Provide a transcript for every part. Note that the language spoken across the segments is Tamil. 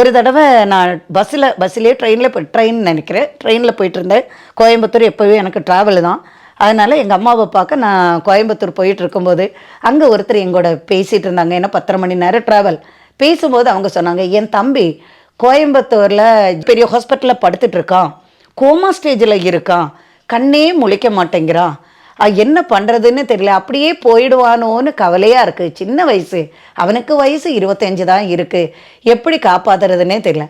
ஒரு தடவை நான் பஸ்ஸில் பஸ்ஸிலே ட்ரெயினில் போய் ட்ரெயின் நினைக்கிறேன். ட்ரெயினில் போயிட்டுருந்தேன். கோயம்புத்தூர் எப்போவே எனக்கு ட்ராவல் தான். அதனால் எங்கள் அம்மாவை பார்க்க நான் கோயம்புத்தூர் போயிட்டு இருக்கும்போது அங்கே ஒருத்தர் எங்கூட பேசிகிட்டு இருந்தாங்க. ஏன்னா பத்தரை மணி நேரம் ட்ராவல் பேசும்போது அவங்க சொன்னாங்க என் தம்பி கோயம்புத்தூரில் பெரிய ஹாஸ்பிட்டலில் படுத்துட்ருக்கான் கோமா ஸ்டேஜில் இருக்கான் கண்ணே முழிக்க மாட்டேங்கிறான் என்ன பண்ணுறதுன்னு தெரியல. அப்படியே போயிடுவானோன்னு கவலையாக இருக்குது சின்ன வயசு. அவனுக்கு வயசு இருபத்தஞ்சு தான் இருக்குது எப்படி காப்பாத்துறதுன்னே தெரியல.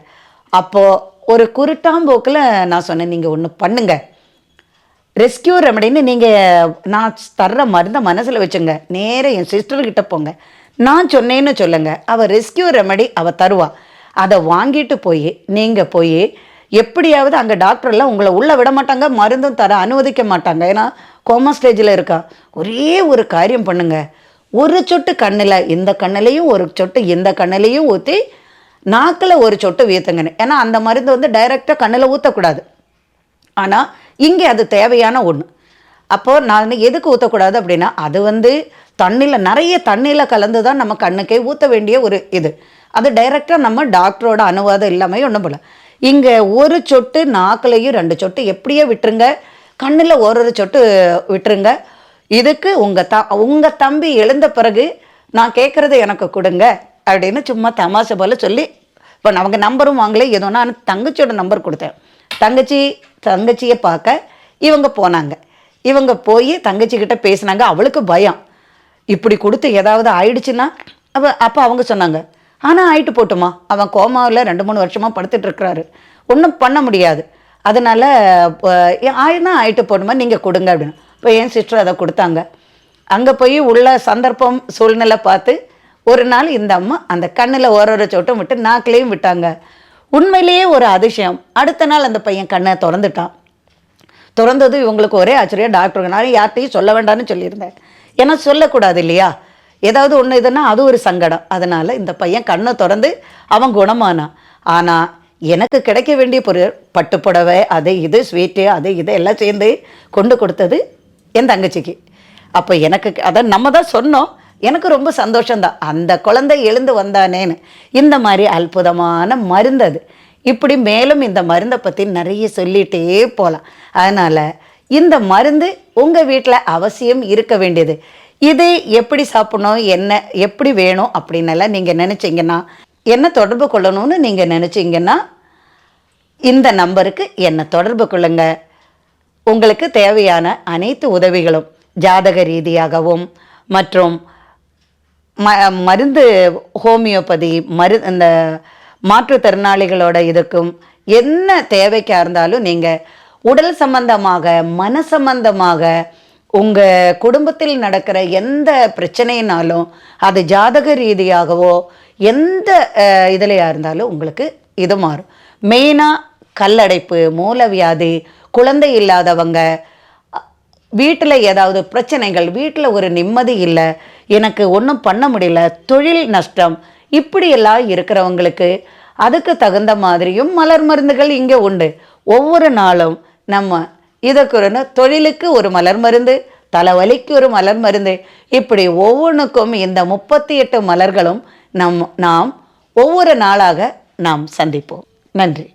அப்போது ஒரு குருட்டாம்போக்கில் நான் சொன்னேன் நீங்கள் ஒன்று பண்ணுங்க. ரெஸ்கியூ ரெமடின்னு நீங்கள் நான் தர்ற மருந்தை மனசில் வச்சுங்க. நேராக என் சிஸ்டர்கிட்ட போங்க. நான் சொன்னேன்னு சொல்லுங்கள் அவள் ரெஸ்கியூ ரெமடி அவள் தருவா. அதை வாங்கிட்டு போய் நீங்கள் போய் எப்படியாவது அங்கே டாக்டர்லாம் உங்களை உள்ளே விட மாட்டாங்க மருந்தும் தர அனுமதிக்க மாட்டாங்க. ஏன்னா கோமா ஸ்டேஜில் இருக்கா? ஒரே ஒரு காரியம் பண்ணுங்க. ஒரு சொட்டு கண்ணில் இந்த கண்ணிலையும் ஒரு சொட்டு இந்த கண்ணிலையும் ஊற்றி நாக்கில் ஒரு சொட்டு வீத்துங்கன்னு. ஏன்னா அந்த மருந்து வந்து டைரெக்டாக கண்ணில் ஊற்றக்கூடாது ஆனால் இங்கே அது தேவையான ஒன்று அப்போது நான் எதுக்கு ஊற்றக்கூடாது அப்படின்னா அது வந்து தண்ணியில் நிறைய தண்ணியில் கலந்து தான் நம்ம கண்ணுக்கே ஊற்ற வேண்டிய ஒரு இது. அது டைரெக்டாக நம்ம டாக்டரோட அனுவாதம் இல்லாமல் ஒன்றும் போல இங்கே ஒரு சொட்டு நாக்குலையும் ரெண்டு சொட்டு எப்படியோ விட்டுருங்க. கண்ணில் ஒரு ஒரு சொட்டு விட்டுருங்க. இதுக்கு உங்கள் த உங்கள் தம்பி எழுந்த பிறகு நான் கேட்குறத எனக்கு கொடுங்க. அப்படின்னு சும்மா தமாஷை போல சொல்லி இப்போ அவங்க நம்பரும் வாங்கலை ஏதோ நான் தங்கச்சியோட நம்பர் கொடுத்தேன். தங்கச்சி தங்கச்சியை பார்க்க இவங்க போனாங்க. இவங்க போய் தங்கச்சிக்கிட்ட பேசினாங்க. அவளுக்கு பயம். இப்படி கொடுத்து ஏதாவது ஆயிடுச்சுன்னா அப்போ அப்போ அவங்க சொன்னாங்க ஆனால் ஆயிட்டு போட்டுமா. அவன் கோமாவில் ரெண்டு மூணு வருஷமாக படுத்துட்டு இருக்கிறாரு. ஒன்றும் பண்ண முடியாது. அதனால் ஆயினா ஆயிட்டு போட்டுமா நீங்கள் கொடுங்க அப்படின்னு. இப்போ என் சிஸ்டர் அதை கொடுத்தாங்க. அங்கே போய் உள்ள சந்தர்ப்பம் சூழ்நிலை பார்த்து ஒரு நாள் இந்த அம்மா அந்த கண்ணில் ஒரு ஒரு சொட்டும் விட்டு நாக்கிலையும் விட்டாங்க. உண்மையிலேயே ஒரு அதிசயம். அடுத்த நாள் அந்த பையன் கண்ணை திறந்துட்டான். திறந்தது இவங்களுக்கு ஒரே ஆச்சரியம் டாக்டர் நான் யார்கிட்டையும் சொல்ல வேண்டாம்னு சொல்லியிருந்தேன். ஏன்னா சொல்லக்கூடாது இல்லையா? ஏதாவது ஒன்று இதுன்னா அது ஒரு சங்கடம். அதனால் இந்த பையன் கண்ணை திறந்து அவன் குணமானான் ஆனால் எனக்கு கிடைக்க வேண்டிய பொருள் பட்டுப்புடவை அது இது ஸ்வீட்டு அது இது எல்லாம் சேர்ந்து கொண்டு கொடுத்தது என் தங்கச்சிக்கு. அப்போ எனக்கு அதை நம்ம தான் சொன்னோம். எனக்கு ரொம்ப சந்தோஷம்தான். அந்த குழந்தை எழுந்து வந்தானேன்னு. இந்த மாதிரி அற்புதமான மருந்து அது. இப்படி மேலும் இந்த மருந்தை பற்றி நிறைய சொல்லிகிட்டே போகலாம் அதனால் இந்த மருந்து உங்கள் வீட்டில் அவசியம் இருக்க வேண்டியது. இது எப்படி சாப்பிடணும் என்ன எப்படி வேணும் அப்படின்னெல்லாம் நீங்கள் நினச்சிங்கன்னா என்ன தொடர்பு கொள்ளணும்னு நீங்கள் நினச்சிங்கன்னா இந்த நம்பருக்கு என்னை தொடர்பு கொள்ளுங்க. உங்களுக்கு தேவையான அனைத்து உதவிகளும் ஜாதக ரீதியாகவும் மற்றும் ம மருந்து ஹோமியோபதி மரு இந்த மாற்றுத்திறனாளிகளோட இதுக்கும் என்ன தேவைக்காக இருந்தாலும் நீங்கள் உடல் சம்பந்தமாக மன சம்பந்தமாக உங்கள் குடும்பத்தில் நடக்கிற எந்த பிரச்சனைனாலும் அது ஜாதக ரீதியாகவோ எந்த இதுலையாக இருந்தாலும் உங்களுக்கு இது மாறும். மெயினாக கல்லடைப்பு மூலவியாதி குழந்தை இல்லாதவங்க வீட்டில் ஏதாவது பிரச்சனைகள் வீட்டில் ஒரு நிம்மதி இல்லை எனக்கு ஒன்றும் பண்ண முடியல தொழில் நஷ்டம் இப்படியெல்லாம் இருக்கிறவங்களுக்கு அதுக்கு தகுந்த மாதிரியும் மலர் மருந்துகள் இங்கே உண்டு. ஒவ்வொரு நாளும் நம்ம இதற்கு ஒரு தொழிலுக்கு ஒரு மலர் மருந்து தலைவலிக்கு ஒரு மலர் மருந்து. இப்படி ஒவ்வொன்றுக்கும் இந்த முப்பத்தி எட்டு மலர்களும் நம் நாம் ஒவ்வொரு நாளாக நாம் சந்திப்போம். நன்றி.